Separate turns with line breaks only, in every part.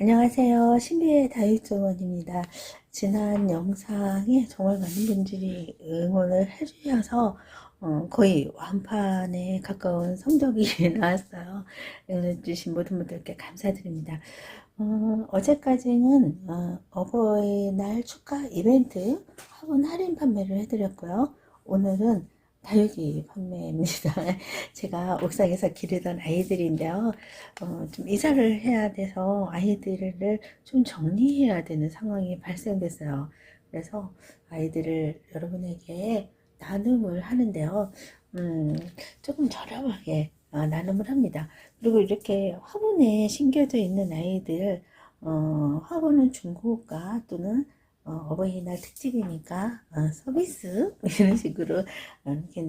안녕하세요. 신비의 다육정원입니다. 지난 영상에 정말 많은 분들이 응원을 해주셔서 어, 거의 완판에 가까운 성적이 나왔어요. 응원해주신 모든 분들께 감사드립니다. 어, 어제까지는 어, 어버이날 축하 이벤트 화분 할인 판매를 해드렸고요. 오늘은 다육이 판매입니다. 제가 옥상에서 기르던 아이들인데요. 어, 좀 이사를 해야 돼서 아이들을 좀 정리해야 되는 상황이 발생됐어요. 그래서 아이들을 여러분에게 나눔을 하는데요. 음, 조금 저렴하게 어, 나눔을 합니다. 그리고 이렇게 화분에 심겨져 있는 아이들, 어, 화분은 중고가 또는 어, 버이날 특집이니까 어, 서비스 이런 식으로 어, 이렇게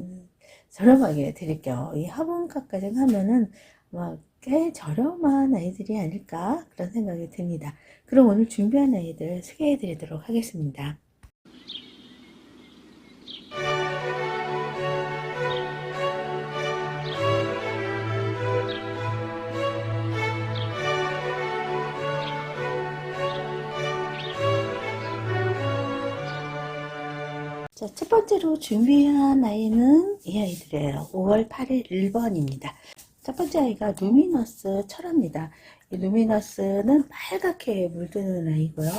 저렴하게 드릴게요. 이 화분값까지 하면은 막꽤 저렴한 아이들이 아닐까 그런 생각이 듭니다. 그럼 오늘 준비한 아이들 소개해 드리도록 하겠습니다. 자, 첫 번째로 준비한 아이는 이 아이들이에요. 5월 8일 1번입니다. 첫 번째 아이가 루미너스 철합니다. 이 루미너스는 빨갛게 물드는 아이고요.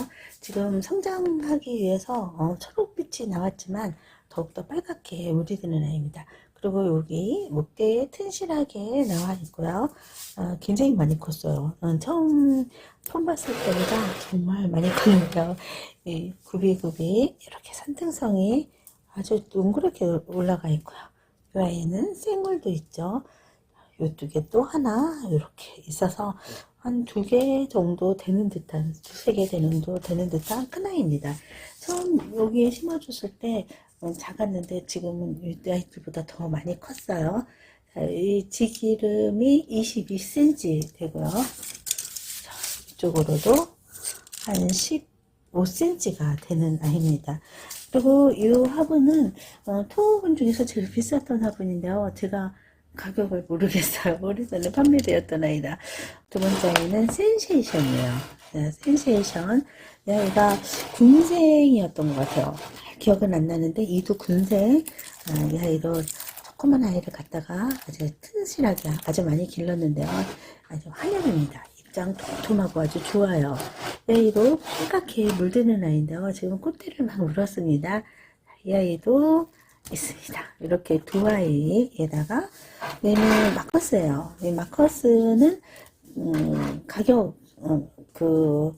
지금 성장하기 위해서 어, 초록빛이 나왔지만 더욱더 빨갛게 물이 드는 아이입니다. 그리고 여기 목대에 튼실하게 나와 있고요. 어, 굉장히 많이 컸어요. 어, 처음 폰 봤을 때보다 정말 많이 컸는데요. 이 굽이굽이 이렇게 산등성이 아주 동그랗게 올라가 있고요. 이 아이는 생물도 있죠. 이두 개 또 하나 이렇게 있어서 한 두 개 정도 되는 듯한 두세 개 정도 되는 듯한 큰 아이입니다. 처음 여기에 심어줬을 때 어, 작았는데 지금은 이 아이들보다 더 많이 컸어요. 자, 이 지기름이 22cm 되고요. 자, 이쪽으로도 한 15cm가 되는 아이입니다. 그리고 이 화분은 어, 토분 중에서 제일 비쌌던 화분인데요. 제가 가격을 모르겠어요. 오래전에 판매되었던 아이다. 두 번째 아이는 센세이션이에요. 네, 센세이션. 이 아이가 군생이었던 것 같아요. 기억은 안 나는데 이도 군생. 아, 이 아이도 조그만 아이를 갖다가 아주 튼실하게 아주 많이 길렀는데요. 아주 환영입니다. 입장 도톰하고 아주 좋아요. 이 아이도 빨갛게 물드는 아이인데요. 지금 꽃대를 막 물었습니다. 이 아이도 있습니다. 이렇게 두 아이에다가 얘는 마커스예요. 이 마커스는 음, 가격 어, 그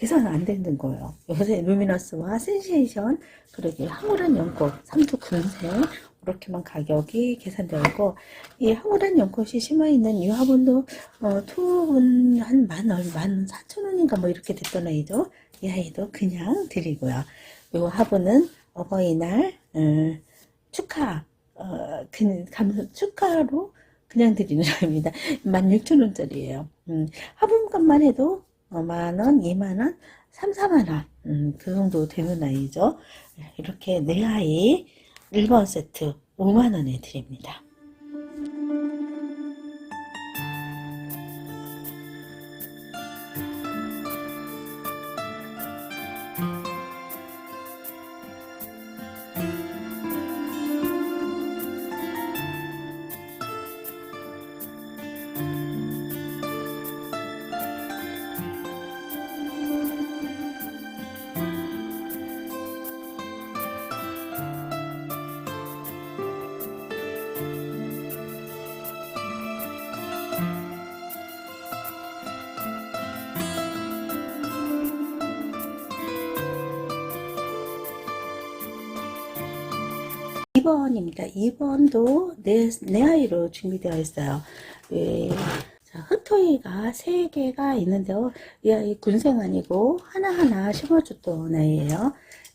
계산 안 되는 거예요. 요새 루미너스와 센세이션 그러게 황홀한 연꽃 삼두 금색 이렇게만 가격이 계산되어 있고 이 황홀한 연꽃이 심어 있는 이 화분도 어, 투분 한만만 사천 원인가 뭐 이렇게 됐던 아이죠. 이 아이도 그냥 드리고요. 이 화분은 어버이날 음, 축하, 어, 그, 감, 축하로 그냥 드리는 아입니다 16,000원짜리예요. 음, 화분값만 해도 어, 만원, 2만원, 3, 4만원, 음, 그 정도 되는 아이죠. 이렇게 네 아이 1번 세트 5만원에 드립니다. 2번입니다. 2번도 내, 내 아이로 준비되어 있어요. 예, 자, 흑토이가 3개가 있는데요. 이 아이 군생 아니고 하나하나 심어줬던 아이예요.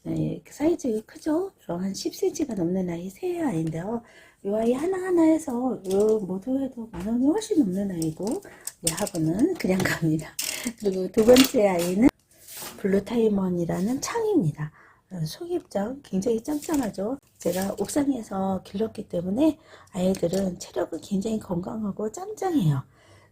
예, 사이즈 크죠? 한 10cm가 넘는 아이 새 아이인데요. 이 아이 하나하나에서 요 모두 해도 만 원이 훨씬 넘는 아이고 이 화분은 그냥 갑니다. 그리고 두 번째 아이는 블루타이먼이라는 창입니다. 속입장 굉장히 짱짱하죠. 제가 옥상에서 길렀기 때문에 아이들은 체력은 굉장히 건강하고 짱짱해요.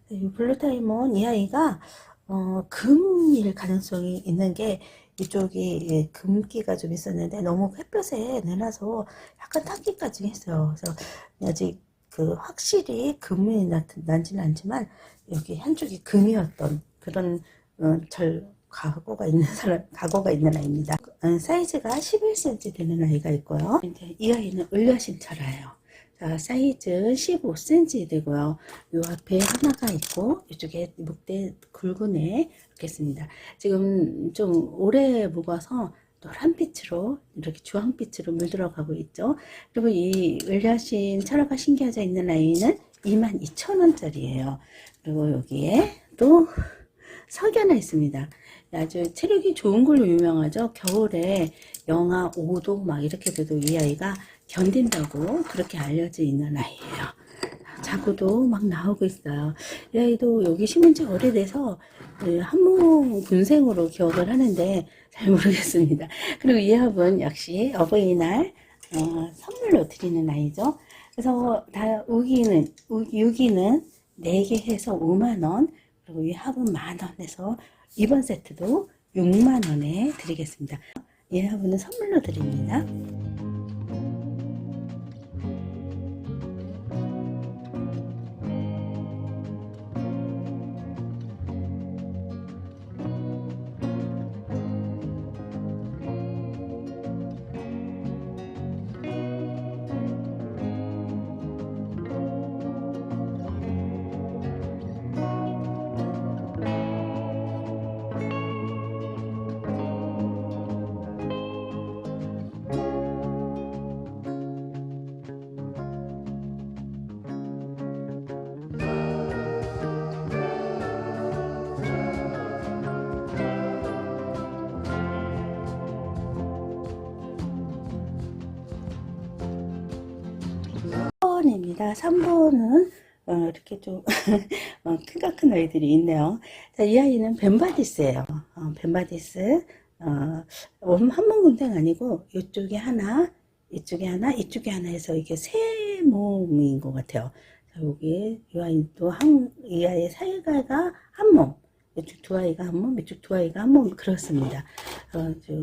이 블루타이몬 이 아이가 어, 금일 가능성이 있는 게 이쪽이 예, 금기가 좀 있었는데 너무 햇볕에 내놔서 약간 탔기까지 했어요. 그래서 아직 그 확실히 금이 나- 난지는 않지만 여기 한쪽이 금이었던 그런 어, 절 각오가 있는 사람 각오가 있는 아이입니다. 어, 사이즈가 11cm 되는 아이가 있고요. 이제 이 아이는 을려심철아예요. 자, 사이즈 15cm 되고요. 요 앞에 하나가 있고 이쪽에 목대 굵은애 있겠습니다. 지금 좀 오래 묵어서 노란빛으로 이렇게 주황빛으로 물들어가고 있죠. 그리고 이 을려신 철화가 신기하져 있는 아이는 22,000원짜리예요. 그리고 여기에 또 석연화 있습니다. 아주 체력이 좋은 걸로 유명하죠. 겨울에 영하 5도 막 이렇게 돼도 이 아이가 견딘다고 그렇게 알려져 있는 아이예요. 자구도 막 나오고 있어요. 이 아이도 여기 심은 지 오래돼서 그 한몽 군생으로 기억을 하는데 잘 모르겠습니다. 그리고 이 합은 역시 어버이날 어, 선물로 드리는 아이죠. 그래서 다 우기는 우- 유기는 4개 해서 5만원 그리고 이 합은 만원 해서 이번 세트도 6만원에 드리겠습니다. 이 합은 선물로 드립니다. 번입니다 3번은 어, 이렇게 좀 어, 키가 큰 아이들이 있네요. 자, 이 아이는 벤바디스예요. 어, 벤바디스 어, 한몸군생 아니고 이쪽에 하나, 이쪽에 하나, 이쪽에 하나 해서 이게 세 몸인 것 같아요. 자, 여기 이 아이도 한, 이 아이의 사이가가 한 몸, 이쪽 두 아이가 한 몸, 이쪽 두 아이가 한 몸 그렇습니다. 어, 저,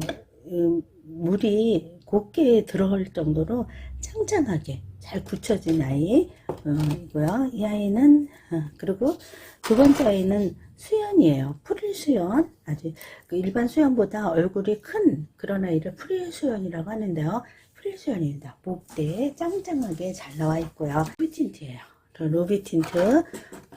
음, 물이 곱게 들어올 정도로 짱짱하게 잘 굳혀진 아이 어, 이고요. 이 아이는 어, 그리고 두 번째 아이는 수연이에요. 프릴 수연 아주 그 일반 수연보다 얼굴이 큰 그런 아이를 프릴 수연이라고 하는데요. 프릴 수연입니다. 목대에 짱짱하게 잘 나와 있고요. 루비 틴트예요. 루비 틴트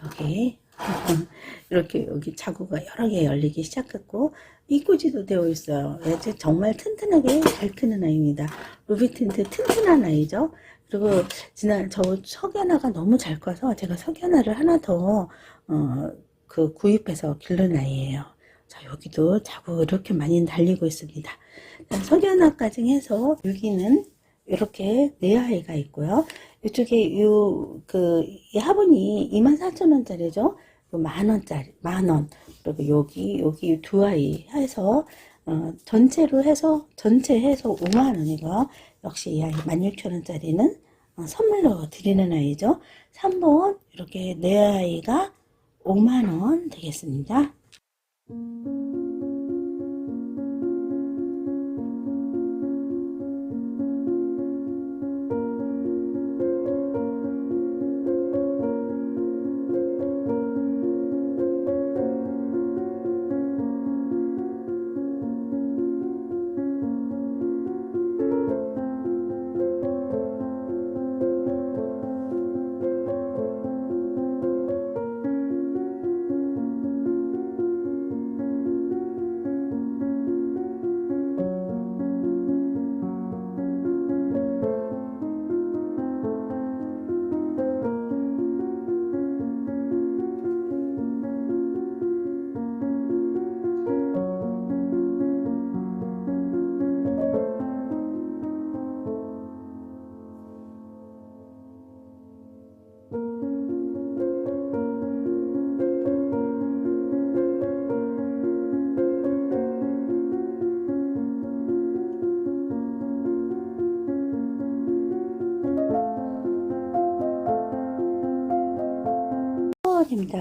여기 이렇게 여기 자구가 여러 개 열리기 시작했고 이꼬지도 되어 있어요. 얘 정말 튼튼하게 잘 크는 아이입니다. 루비 틴트 튼튼한 아이죠. 그리고 지난 저 석연화가 너무 잘 커서 제가 석연화를 하나 더 어, 그 구입해서 기른 아이예요. 자 여기도 자꾸 이렇게 많이 달리고 있습니다. 자, 석연화까지 해서 여기는 이렇게 네 아이가 있고요. 이쪽에 요그이 화분이 24,000원짜리죠. 만 원짜리 만 원. 그리고 여기 여기 두 아이 해서 어, 전체로 해서 전체 해서 5만 원이고요. 역시 이 아이 16,000원짜리는 어, 선물로 드리는 아이죠. 3번 이렇게 네 아이가 5만 원 되겠습니다.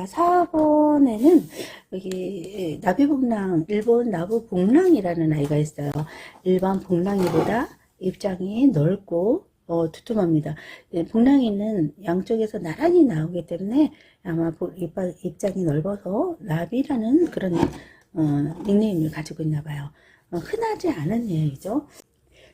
자, 4번에는 여기 나비봉랑, 일본 나부봉랑이라는 아이가 있어요. 일반 봉랑이보다 입장이 넓고 어, 두툼합니다. 예, 봉랑이는 양쪽에서 나란히 나오기 때문에 아마 보- 입- 입장이 넓어서 나비라는 그런 어, 닉네임을 가지고 있나 봐요. 어, 흔하지 않은 애이죠.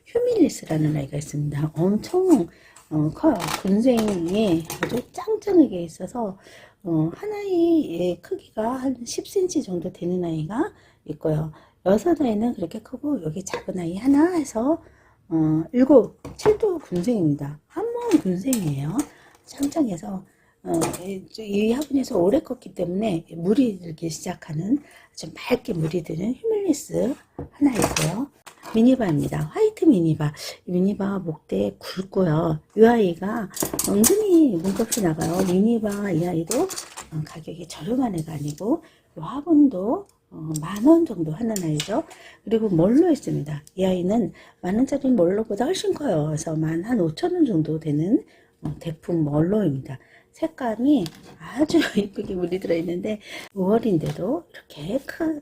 휴밀리스라는 아이가 있습니다. 엄청 어, 커요. 군생이 아주 짱짱하게 있어서 어, 하나의 크기가 한 10cm 정도 되는 아이가 있고요. 여섯 아이는 그렇게 크고 여기 작은 아이 하나 해서 어, 일곱, 칠도 군생입니다. 한번 군생이에요. 짱짱해서 어, 이, 이 화분에서 오래 컸기 때문에 물이 들기 시작하는 아주 맑게 물이 드는 휴밀리스 하나 있고요. 미니바입니다. 화이트 미니바. 이 미니바 목대 굵고요. 이 아이가 은근히 몸값이 나가요. 미니바 이 아이도 어, 가격이 저렴한 애가 아니고 이 화분도 어, 만원 정도 하는 아이죠. 그리고 멀로 있습니다. 이 아이는 만원짜리 멀로보다 훨씬 커요. 그래서 만한 오천 원 정도 되는 어, 대품 멀로입니다. 색감이 아주 이쁘게 물이 들어 있는데 5월인데도 이렇게 큰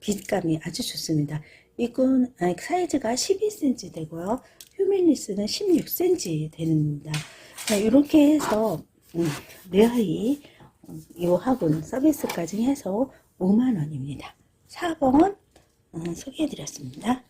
빛감이 아주 좋습니다. 이건 사이즈가 12cm 되고요. 휴밀리스는 16cm 됩니다. 자, 이렇게 해서 음, 레아이 어, 이 화분 서비스까지 해서 5만원입니다. 4번 어, 소개해드렸습니다.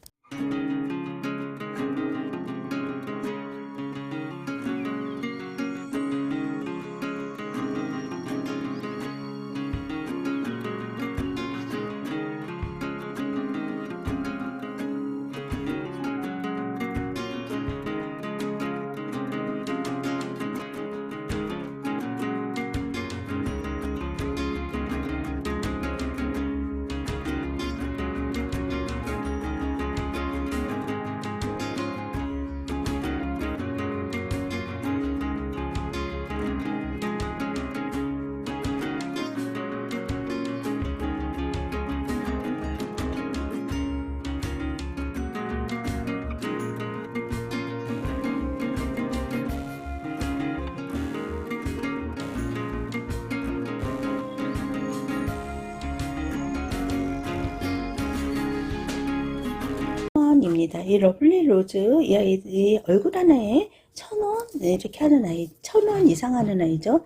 원입니다. 이 러블리 로즈 이 아이들이 얼굴 하나에 천원 이렇게 하는 아이 천원 이상 하는 아이죠.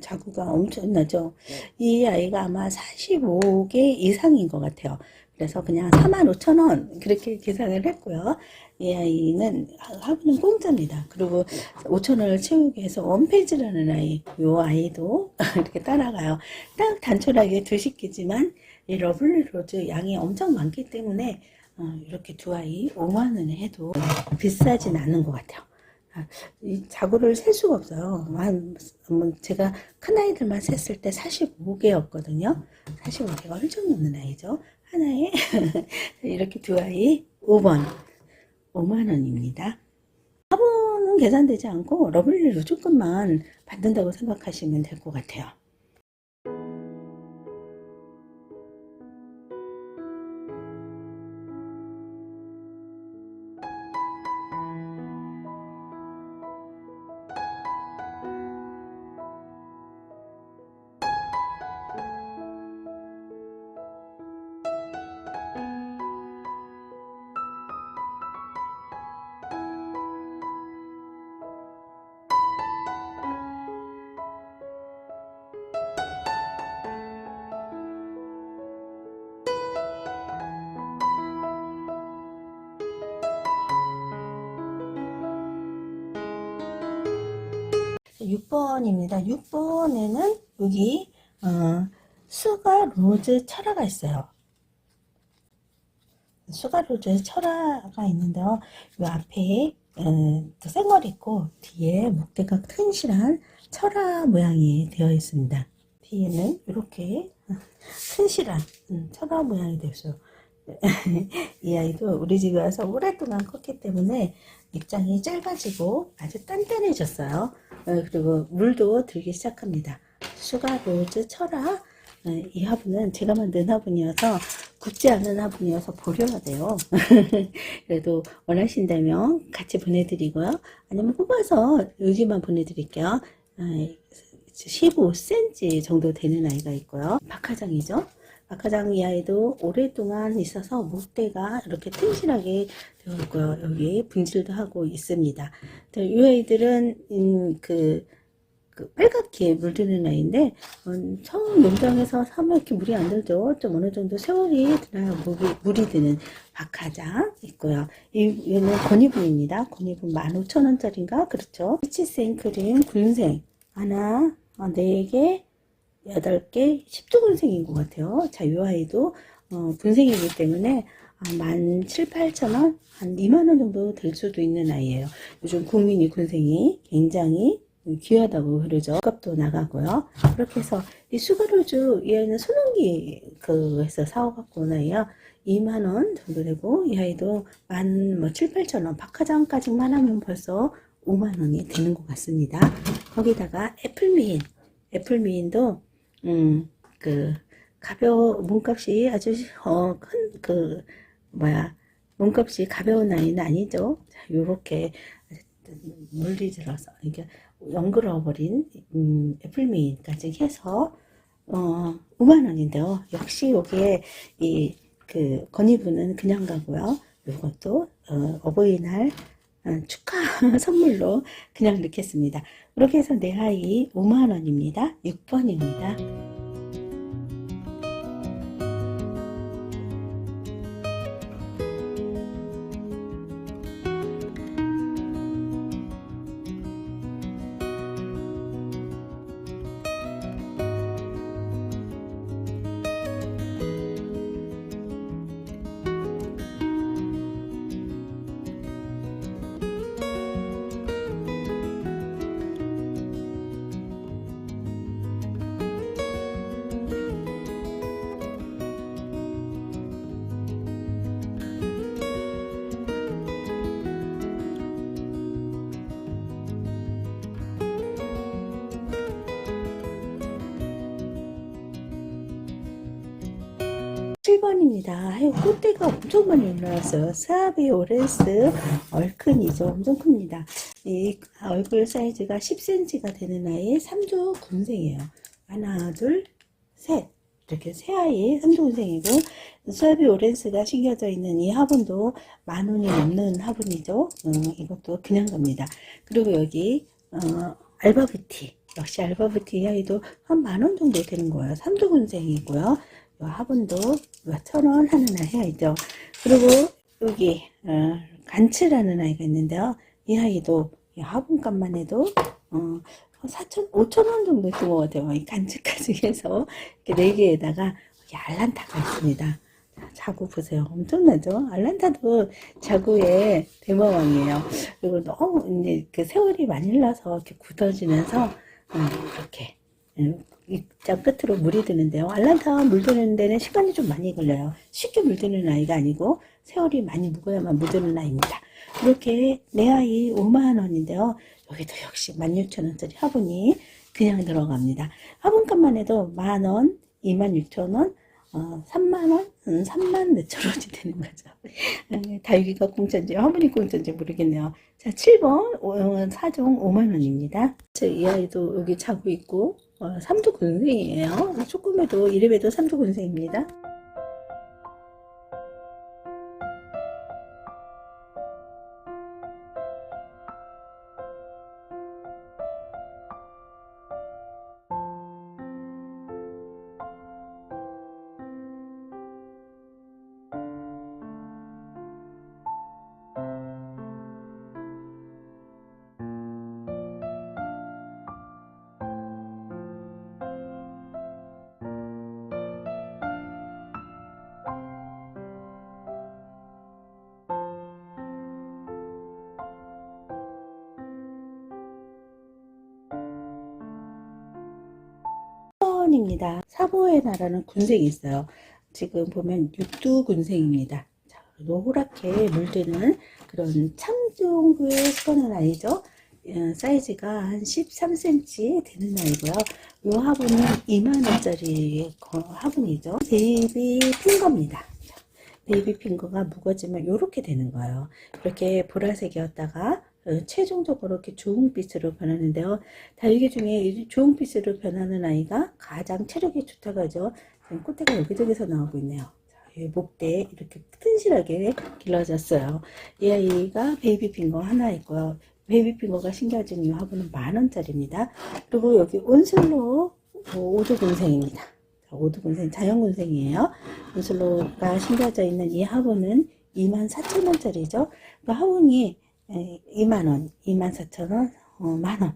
자구가 엄청나죠. 이 아이가 아마 45개 이상인 것 같아요. 그래서 그냥 45,000원 그렇게 계산을 했고요. 이 아이는 화분은 공짜입니다. 그리고 5,000원을 채우기 위해서 원페이지라는 아이, 이 아이도 이렇게 따라가요. 딱 단촐하게 두 식기지만 이 러블리 로즈 양이 엄청 많기 때문에 어, 이렇게 두 아이 5만 원에 해도 비싸진 않은 것 같아요. 아, 이 자구를 셀 수가 없어요. 한, 뭐 제가 큰 아이들만 셌을 때 45개였거든요. 45개가 훌쩍 넘는 아이죠. 하나에 이렇게 두 아이 5번 5만 원입니다. 화분은 계산되지 않고 러블리로 조금만 받는다고 생각하시면 될 것 같아요. 6번입니다. 6번에는 여기 어, 수가 로즈 철화가 있어요. 수가 로즈 철화가 있는데요. 이 앞에 어, 생얼 있고 뒤에 목대가 튼실한 철화 모양이 되어 있습니다. 뒤에는 이렇게 튼실한 음, 철화 모양이 되어 있어요. 이 아이도 우리 집에 와서 오랫동안 컸기 때문에 입장이 짧아지고 아주 단단해졌어요. 어, 그리고 물도 들기 시작합니다. 슈가 로즈 철화 어, 이 화분은 제가 만든 화분이어서 굽지 않은 화분이어서 버려야 돼요. 그래도 원하신다면 같이 보내드리고요. 아니면 뽑아서 여기만 보내드릴게요. 어, 15cm 정도 되는 아이가 있고요. 박하장이죠. 아이도 오랫동안 있어서 목대가 이렇게 튼실하게 되어 있고요. 여기 분질도 하고 있습니다. 자, 이 아이들은 음, 그, 그 빨갛게 물드는 아이인데 음, 처음 농장에서 사면 이렇게 물이 안 들죠. 좀 어느 정도 세월이 지나야 물이, 물이 드는 박하장 있고요. 이, 얘는 건이분입니다. 건이분 15,000원짜리인가? 그렇죠. 피치 생 크림 군생 하나, 어, 네 개, 여덟 개, 10주 군생인 것 같아요. 자, 이 아이도 어, 군생이기 때문에 아, 만 7, 8천 원, 한 2만 원 정도 될 수도 있는 아이예요. 요즘 국민이 군생이 굉장히 귀하다고 그러죠. 값도 나가고요. 그렇게 해서 이 수가로주 이 아이는 손흥기 그에서 사와갖고 온 아이요. 2만 원 정도 되고 이 아이도 만뭐 7, 8천 원 박하장까지만 하면 벌써 5만 원이 되는 것 같습니다. 거기다가 애플미인 애플미인도 음 그 가벼워 몸값이 아주 어 큰 그 뭐야 몸값이 가벼운 아이는 아니죠. 자, 요렇게 물리 들어서 이게 연그러 버린 음, 애플미인까지 해서 어 5만 원인데요. 역시 여기에 이 그 건이분은 그냥 가고요. 이것도 어, 어버이날 어, 축하 선물로 그냥 넣겠습니다. 그렇게 해서 내 아이 5만 원입니다. 6번입니다. 7번입니다. 꽃대가 엄청 많이 올라왔어요. 사비 오렌스 얼큰이죠. 엄청 큽니다. 이 얼굴 사이즈가 10cm가 되는 아이 3주 군생이에요. 하나, 둘, 셋. 이렇게 세 아이 3주 군생이고 수아비 오렌스가 심겨져 있는 이 화분도 만 원이 넘는 화분이죠. 음, 이것도 그냥 갑니다. 그리고 여기 어, 알바부티 역시 알바부티 아이도 한 만 원 정도 되는 거예요. 3주 군생이고요. 요 화분도 천 원 하는 아이죠. 그리고 여기 어, 간츠라는 아이가 있는데요. 이 아이도 이 화분값만 해도 어, 4천, 5천 원 정도 든것 같아요. 이 간츠까지 해서 이렇게 네 개에다가 여기 알란타가 있습니다. 자, 자구 보세요. 엄청나죠? 알란타도 자구의 대마왕이에요. 그리고 너무 이제 그 세월이 많이 흘러서 이렇게 굳어지면서 어, 이렇게 음, 입장 끝으로 물이 드는데요. 알란타 물드는 데는 시간이 좀 많이 걸려요. 쉽게 물드는 아이가 아니고 세월이 많이 묵어야만 물드는 아이입니다. 이렇게 내 아이 5만 원인데요. 여기도 역시 16,000원짜리 화분이 그냥 들어갑니다. 화분값만 해도 만 원, 26,000원, 어, 3만원? 음, 3만 몇천 원이 되는 거죠. 음, 다육이가 공짜인지 화분이 공짜인지 모르겠네요. 자, 7번, 어, 4종 5만원입니다. 이 아이도 여기 자고 있고, 어, 3두 군생이에요. 조금해도, 이름에도 3두 군생입니다. 사번입니다. 사보의 나라는 군생이 있어요. 지금 보면 육두 군생입니다. 자, 노랗게 물드는 그런 참종구의 수건은 아니죠. 어, 사이즈가 한 13cm 되는 아이고요. 이 화분은 2만원짜리 화분이죠. 베이비 핑거입니다. 자, 베이비 핑거가 무거지만 이렇게 되는 거예요. 이렇게 보라색이었다가 어, 최종적으로 이렇게 주홍빛으로 변하는데요. 다육이 중에 이 주홍빛으로 변하는 아이가 가장 체력이 좋다고 하죠. 지금 꽃대가 여기저기서 나오고 있네요. 목대 이렇게 튼실하게 길러졌어요. 이 아이가 베이비 핑거 하나 있고요. 베이비 핑거가 신겨진 이 화분은 만 원짜리입니다. 그리고 여기 온슬로 오두 군생입니다. 오두군생, 자연군생이에요. 온슬로가 심겨져 있는 이 화분은 24,000원짜리죠. 그 화분이 2만원, 24,000원, 어, 만원.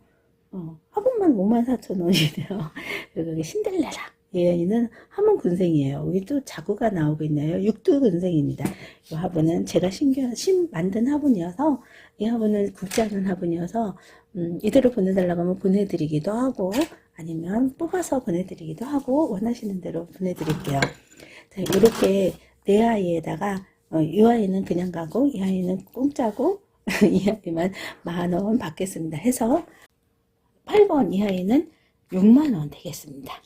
어, 화분만 54,000원이네요. 그리고 여기 신데렐라. 얘는 화분 군생이에요. 여기 또 자구가 나오고 있네요. 육두 군생입니다. 이 화분은 제가 신겨, 신, 만든 화분이어서, 이 화분은 국자는 화분이어서, 음, 이대로 보내달라고 하면 보내드리기도 하고, 아니면 뽑아서 보내드리기도 하고 원하시는 대로 보내드릴게요. 자, 이렇게 내 아이에다가 어, 이 아이는 그냥 가고 이 아이는 공짜고 이 아이만 만 원 받겠습니다. 해서 8번 이 아이는 6만 원 되겠습니다.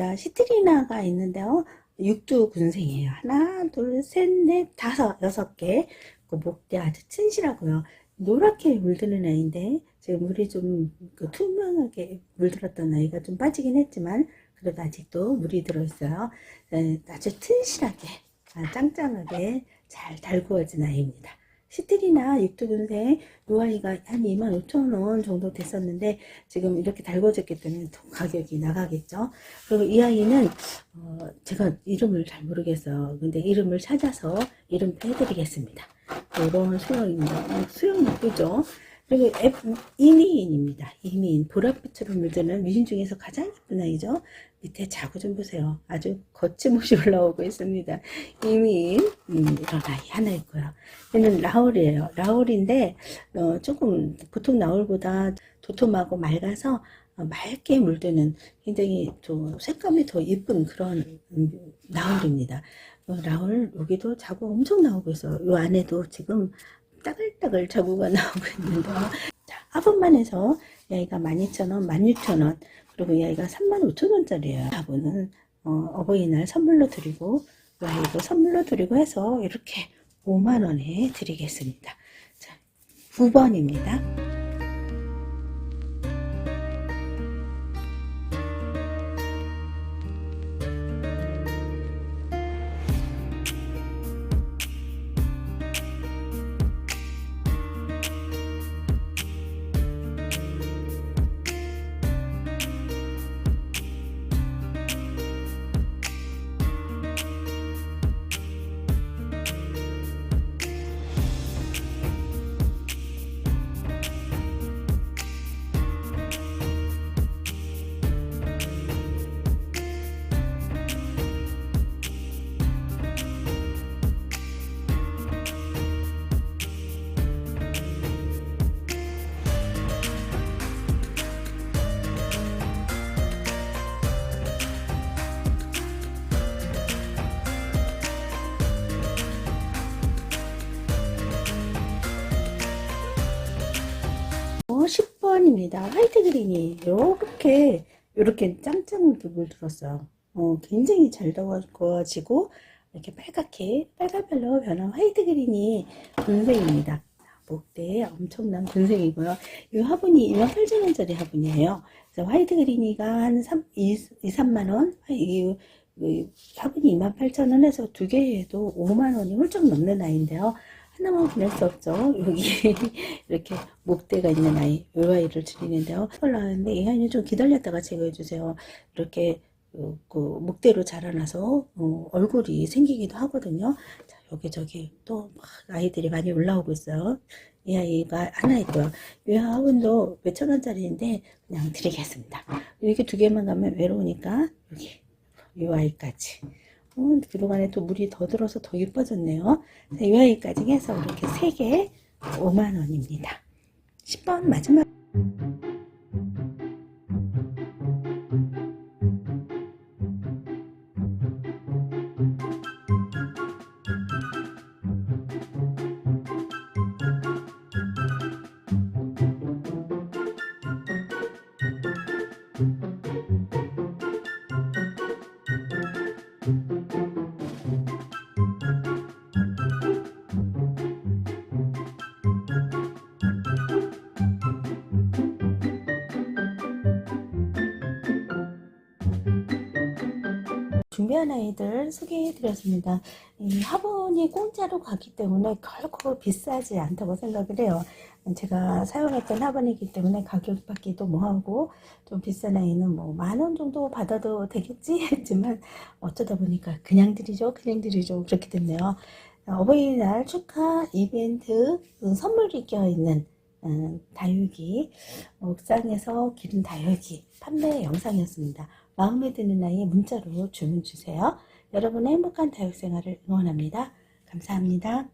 입니다. 시트리나가 있는데요. 육두 군생이에요. 하나, 둘, 셋, 넷, 다섯, 여섯 개. 그 목대 아주 튼실하고요. 노랗게 물드는 아이인데 지금 물이 좀그 투명하게 물들었던 아이가 좀 빠지긴 했지만 그래도 아직도 물이 들어있어요. 에, 아주 튼실하게, 아, 짱짱하게 잘 달구어진 아이입니다. 시트리나 육두군생 이 아이가 한 25,000원 정도 됐었는데 지금 이렇게 달궈졌기 때문에 더 가격이 나가겠죠. 그리고 이 아이는 어, 제가 이름을 잘 모르겠어요. 근데 이름을 찾아서 이름표 해드리겠습니다. 이런 수영입니다. 수영 예쁘죠? 그리고 F, 이미인입니다. 이미인. 보랏빛으로 물드는 미신 중에서 가장 예쁜 아이죠. 밑에 자구 좀 보세요. 아주 거침없이 올라오고 있습니다. 이미인. 음, 이런 아이 하나 있고요. 얘는 라울이에요. 라울인데, 어, 조금 보통 라울보다 도톰하고 맑아서 어, 맑게 물드는 굉장히 또 색감이 더 예쁜 그런 음, 라울입니다. 어, 라울 여기도 자구 엄청 나오고 있어요. 이 안에도 지금 따글따글 자구가 나오고 있는데요. 자, 화분만 해서 이 아이가 12,000원, 16,000원, 그리고 이 아이가 35,000원짜리예요. 화분은 어, 버이날 선물로 드리고 이 아이도 선물로 드리고 해서 이렇게 5만원에 드리겠습니다. 자, 9번입니다. 10번입니다. 화이트 그린이 이렇게 이렇게 짱짱하게 물들었어요. 어, 굉장히 잘 구워지고 이렇게 빨갛게 빨간별로 변한 화이트 그린이 군생입니다. 목대에 엄청난 군생이고요. 이 화분이 28,000원짜리 화분이에요. 그래서 화이트 그린이가 한 3, 2, 3만 원, 이그 화분이 28,000원에서 두 개에도 5만 원이 훌쩍 넘는 아이인데요. 하나만 보낼 수 없죠. 여기 이렇게 목대가 있는 아이, 이 아이를 드리는데요. 올라왔는데 이 아이는 좀 기다렸다가 제거해 주세요. 이렇게 그, 그 목대로 자라나서 어, 얼굴이 생기기도 하거든요. 자, 여기 저기 또 막 아이들이 많이 올라오고 있어요. 이 아이가 하나 있고요. 이 화분도 몇천 원짜리인데 그냥 드리겠습니다. 이렇게 두 개만 가면 외로우니까 여기 이 아이까지. 음, 그동 안에 또 물이 더 들어서 더 예뻐졌네요. 자, 이 아이까지 해서 이렇게 세개 5만 원입니다. 10번 마지막. 준비한 아이들 소개해 드렸습니다. 이 화분이 공짜로 가기 때문에 결코 비싸지 않다고 생각을 해요. 제가 사용했던 화분이기 때문에 가격 받기도 뭐하고 좀 비싼 아이는 뭐 만 원 정도 받아도 되겠지 했지만 어쩌다 보니까 그냥 드리죠 그냥 드리죠 그렇게 됐네요. 어버이날 축하 이벤트 그 선물이 껴있는 음, 다육이 옥상에서 기른 다육이 판매 영상이었습니다. 마음에 드는 아이 문자로 주문 주세요. 여러분의 행복한 다육 생활을 응원합니다. 감사합니다.